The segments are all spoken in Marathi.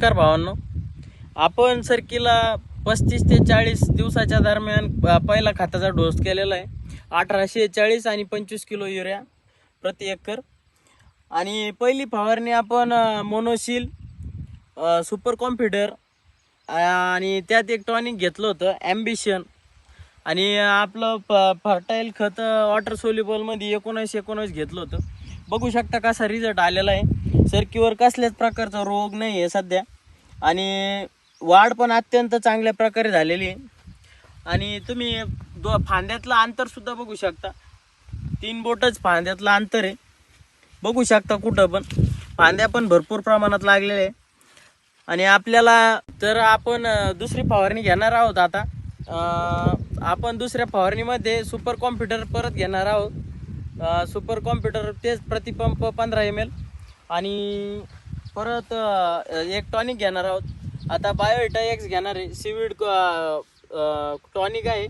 नमस्कार भावांनो. आपण सरकीला पस्तीस ते चाळीस दिवसाच्या दरम्यान प- पहिला खताचा डोस केलेला आहे. अठराशे चाळीस आणि पंचवीस किलो युरिया प्रति एकर. आणि पहिली फवारणी आपण मोनोशील सुपर कॉम्प्युटर आणि त्यात एक टॉनिक घेतलं होतं ॲम्बिशन. आणि आपलं फ फर्टाईल खतं वॉटर सोल्युबलमध्ये एकोणीस एकोणीस घेतलं होतं. बघू शकता कसा रिझल्ट आलेला आहे. सरकीवर कसल्याच प्रकारचा रोग नाही आहे सध्या. आणि वाढ पण अत्यंत चांगल्या प्रकारे झालेली आहे. आणि तुम्ही दो फांद्यातलं अंतरसुद्धा बघू शकता. तीन बोटच फांद्यातलं अंतर आहे. बघू शकता कुठं पण. फांद्या पण भरपूर प्रमाणात लागलेल्या आहे आणि आपल्याला तर आपण दुसरी फवारणी घेणार आहोत आता. आपण दुसऱ्या फवारणीमध्ये सुपर कॉम्प्युटर परत घेणार आहोत. सुपर कॉम्प्युटर तेच प्रतिपंप पंधरा एम एल आणि परत एक टॉनिक घेणार आहोत. आता बायोटा एक्स घेणार आहे. सीविड टॉनिक आहे.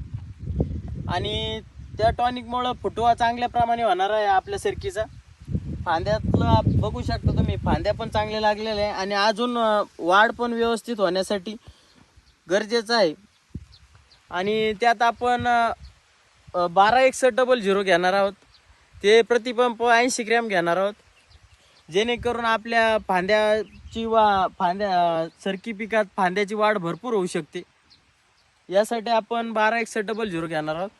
आणि त्या टॉनिकमुळं फुटवा चांगल्या प्रमाणे होणार आहे आपल्या सरकीचा. फांद्यातलं बघू शकता तुम्ही फांद्या पण चांगले लागलेले आहे. आणि अजून वाढ पण व्यवस्थित होण्यासाठी गरजेचं आहे. आणि त्यात आपण बारा एकसष्ट डबल झिरो घेणार आहोत. ते प्रतिपंप ऐंशी ग्रॅम घेणार आहोत. जेणेकरून आपल्या फांद्याची वा फांद्या सरकी पिकात फांद्याची वाढ भरपूर होऊ शकते. यासाठी आपण बारा एक डबल झिरो घेणार आहोत.